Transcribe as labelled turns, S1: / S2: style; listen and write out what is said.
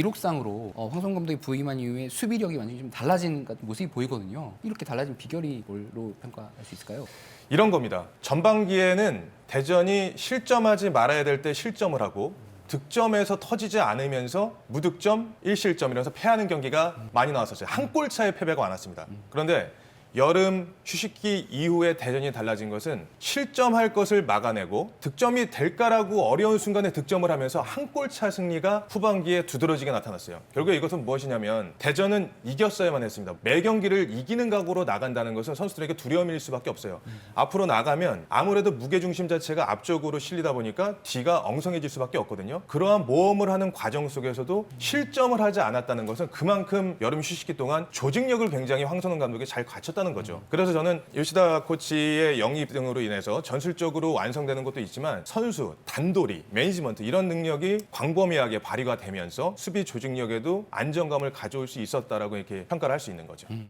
S1: 기록상으로 어, 황성 감독이 부임한 이후에 수비력이 완전히 좀 달라진 모습이 보이거든요. 이렇게 달라진 비결이 뭘로 평가할 수 있을까요?
S2: 이런 겁니다. 전반기에는 대전이 실점하지 말아야 될 때 실점을 하고 득점에서 터지지 않으면서 무득점 1실점 이러면서 패하는 경기가 많이 나왔었어요. 한 골 차의 패배가 많았습니다. 그런데 여름 휴식기 이후에 대전이 달라진 것은 실점할 것을 막아내고 득점이 될까라고 어려운 순간에 득점을 하면서 한 골차 승리가 후반기에 두드러지게 나타났어요. 결국 이것은 무엇이냐면 대전은 이겼어야만 했습니다. 매 경기를 이기는 각오로 나간다는 것은 선수들에게 두려움일 수밖에 없어요. 앞으로 나가면 아무래도 무게 중심 자체가 앞쪽으로 실리다 보니까 뒤가 엉성해질 수밖에 없거든요. 그러한 모험을 하는 과정 속에서도 실점을 하지 않았다는 것은 그만큼 여름 휴식기 동안 조직력을 굉장히 황선홍 감독이 잘 갖췄다는 거죠. 그래서 저는 요시다 코치의 영입 등으로 인해서 전술적으로 완성되는 것도 있지만 선수, 단돌이, 매니지먼트 이런 능력이 광범위하게 발휘가 되면서 수비 조직력에도 안정감을 가져올 수 있었다라고 이렇게 평가를 할 수 있는 거죠.